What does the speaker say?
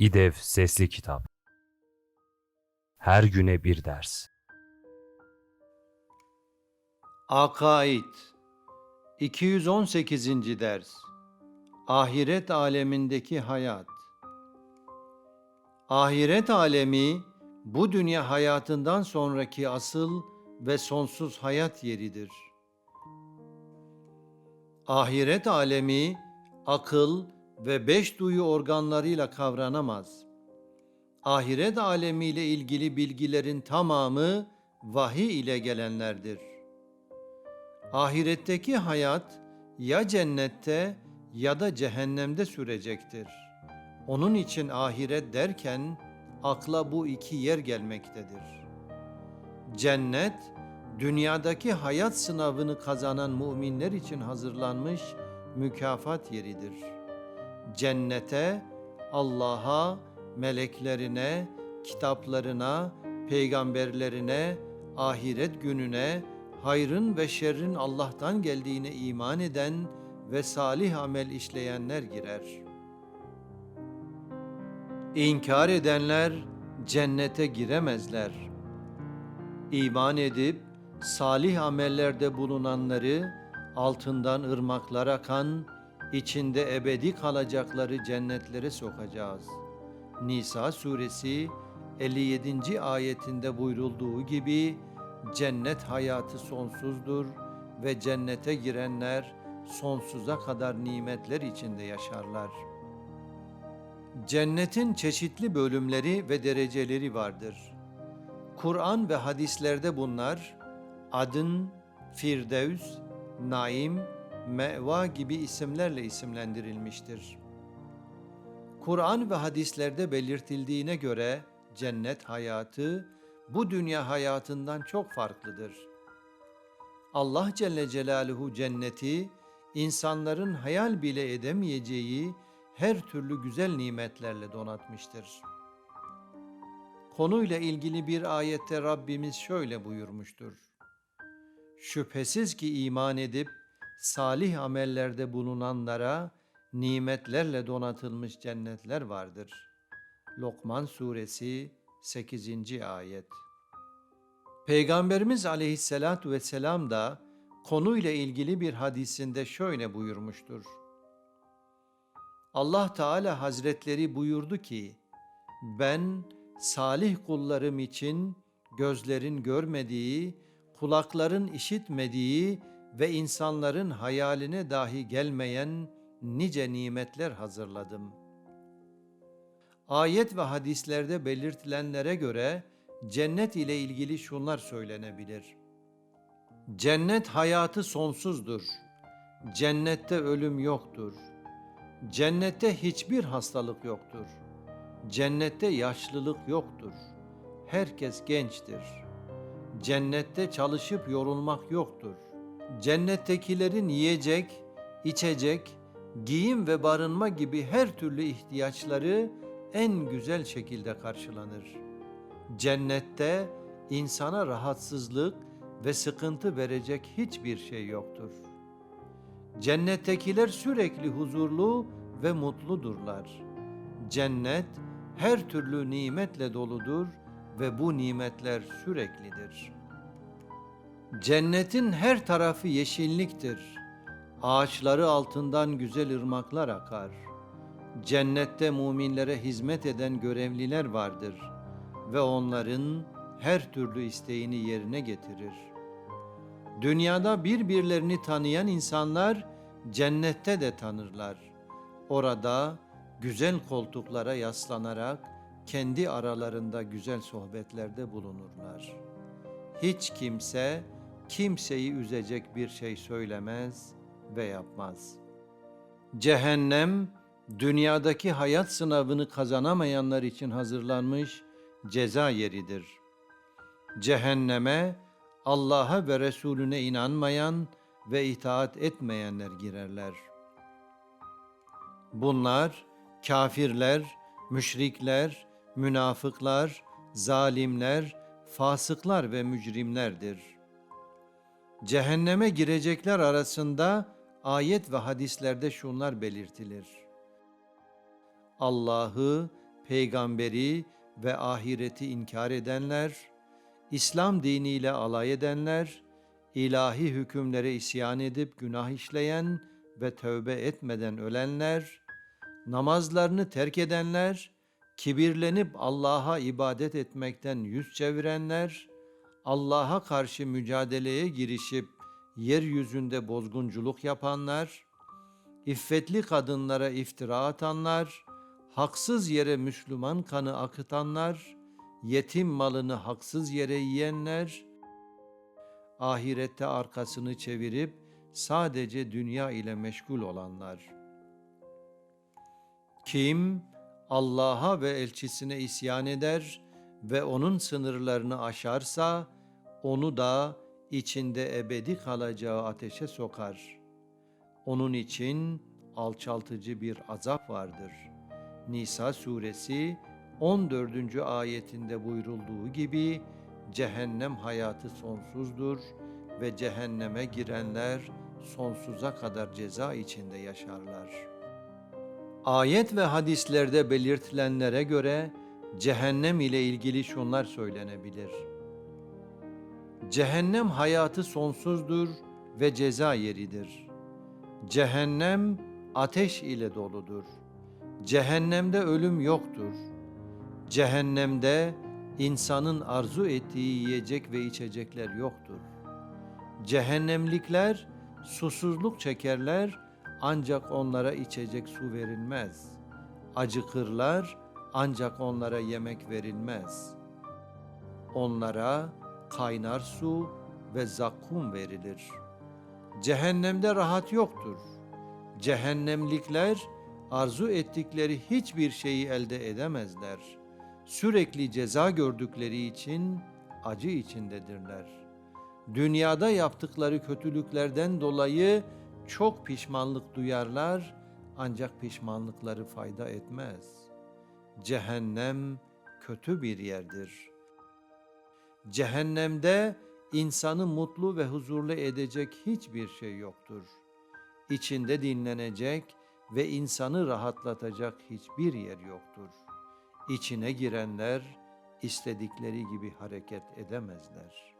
İDEV Sesli Kitap Her güne bir ders Akaid 218. ders Ahiret alemindeki hayat Ahiret alemi bu dünya hayatından sonraki asıl ve sonsuz hayat yeridir. Ahiret alemi akıl ve beş duyu organlarıyla kavranamaz. Ahiret alemiyle ilgili bilgilerin tamamı vahiy ile gelenlerdir. Ahiretteki hayat ya cennette ya da cehennemde sürecektir. Onun için ahiret derken akla bu iki yer gelmektedir. Cennet, dünyadaki hayat sınavını kazanan müminler için hazırlanmış mükafat yeridir. Cennete, Allah'a, meleklerine, kitaplarına, peygamberlerine, ahiret gününe, hayrın ve şerrin Allah'tan geldiğine iman eden ve salih amel işleyenler girer. İnkar edenler cennete giremezler. İman edip salih amellerde bulunanları altından ırmaklar akan, içinde ebedi kalacakları cennetlere sokacağız. Nisa suresi 57. ayetinde buyrulduğu gibi cennet hayatı sonsuzdur ve cennete girenler sonsuza kadar nimetler içinde yaşarlar. Cennetin çeşitli bölümleri ve dereceleri vardır. Kur'an ve hadislerde bunlar adın, firdevs, naim, meva gibi isimlerle isimlendirilmiştir. Kur'an ve hadislerde belirtildiğine göre cennet hayatı bu dünya hayatından çok farklıdır. Allah Celle Celaluhu cenneti insanların hayal bile edemeyeceği her türlü güzel nimetlerle donatmıştır. Konuyla ilgili bir ayette Rabbimiz şöyle buyurmuştur. Şüphesiz ki iman edip salih amellerde bulunanlara nimetlerle donatılmış cennetler vardır. Lokman Suresi 8. ayet. Peygamberimiz aleyhissalatu vesselam da konuyla ilgili bir hadisinde şöyle buyurmuştur. Allah Teala Hazretleri buyurdu ki, ben salih kullarım için gözlerin görmediği, kulakların işitmediği ve insanların hayaline dahi gelmeyen nice nimetler hazırladım. Ayet ve hadislerde belirtilenlere göre cennet ile ilgili şunlar söylenebilir. Cennet hayatı sonsuzdur. Cennette ölüm yoktur. Cennette hiçbir hastalık yoktur. Cennette yaşlılık yoktur. Herkes gençtir. Cennette çalışıp yorulmak yoktur. Cennettekilerin yiyecek, içecek, giyim ve barınma gibi her türlü ihtiyaçları en güzel şekilde karşılanır. Cennette insana rahatsızlık ve sıkıntı verecek hiçbir şey yoktur. Cennettekiler sürekli huzurlu ve mutludurlar. Cennet her türlü nimetle doludur ve bu nimetler süreklidir. Cennetin her tarafı yeşilliktir. Ağaçları altından güzel ırmaklar akar. Cennette muminlere hizmet eden görevliler vardır ve onların her türlü isteğini yerine getirir. Dünyada birbirlerini tanıyan insanlar cennette de tanırlar. Orada güzel koltuklara yaslanarak kendi aralarında güzel sohbetlerde bulunurlar. Hiç kimse kimseyi üzecek bir şey söylemez ve yapmaz. Cehennem dünyadaki hayat sınavını kazanamayanlar için hazırlanmış ceza yeridir. Cehenneme Allah'a ve Resulüne inanmayan ve itaat etmeyenler girerler. Bunlar kafirler, müşrikler, münafıklar, zalimler, fasıklar ve mücrimlerdir. Cehenneme girecekler arasında ayet ve hadislerde şunlar belirtilir. Allah'ı, peygamberi ve ahireti inkar edenler, İslam diniyle alay edenler, ilahi hükümlere isyan edip günah işleyen ve tövbe etmeden ölenler, namazlarını terk edenler, kibirlenip Allah'a ibadet etmekten yüz çevirenler, Allah'a karşı mücadeleye girişip yeryüzünde bozgunculuk yapanlar, iffetli kadınlara iftira atanlar, haksız yere Müslüman kanı akıtanlar, yetim malını haksız yere yiyenler, ahirette arkasını çevirip sadece dünya ile meşgul olanlar. Kim Allah'a ve elçisine isyan eder ve onun sınırlarını aşarsa onu da içinde ebedi kalacağı ateşe sokar. Onun için alçaltıcı bir azap vardır. Nisa suresi 14. ayetinde buyurulduğu gibi cehennem hayatı sonsuzdur ve cehenneme girenler sonsuza kadar ceza içinde yaşarlar. Ayet ve hadislerde belirtilenlere göre cehennem ile ilgili şunlar söylenebilir. Cehennem hayatı sonsuzdur ve ceza yeridir. Cehennem ateş ile doludur. Cehennemde ölüm yoktur. Cehennemde insanın arzu ettiği yiyecek ve içecekler yoktur. Cehennemlikler susuzluk çekerler ancak onlara içecek su verilmez. Acıkırlar ancak onlara yemek verilmez. Onlara kaynar su ve zakkum verilir. Cehennemde rahat yoktur. Cehennemlikler arzu ettikleri hiçbir şeyi elde edemezler. Sürekli ceza gördükleri için acı içindedirler. Dünyada yaptıkları kötülüklerden dolayı çok pişmanlık duyarlar ancak pişmanlıkları fayda etmez. Cehennem kötü bir yerdir. Cehennemde insanı mutlu ve huzurlu edecek hiçbir şey yoktur. İçinde dinlenecek ve insanı rahatlatacak hiçbir yer yoktur. İçine girenler istedikleri gibi hareket edemezler.''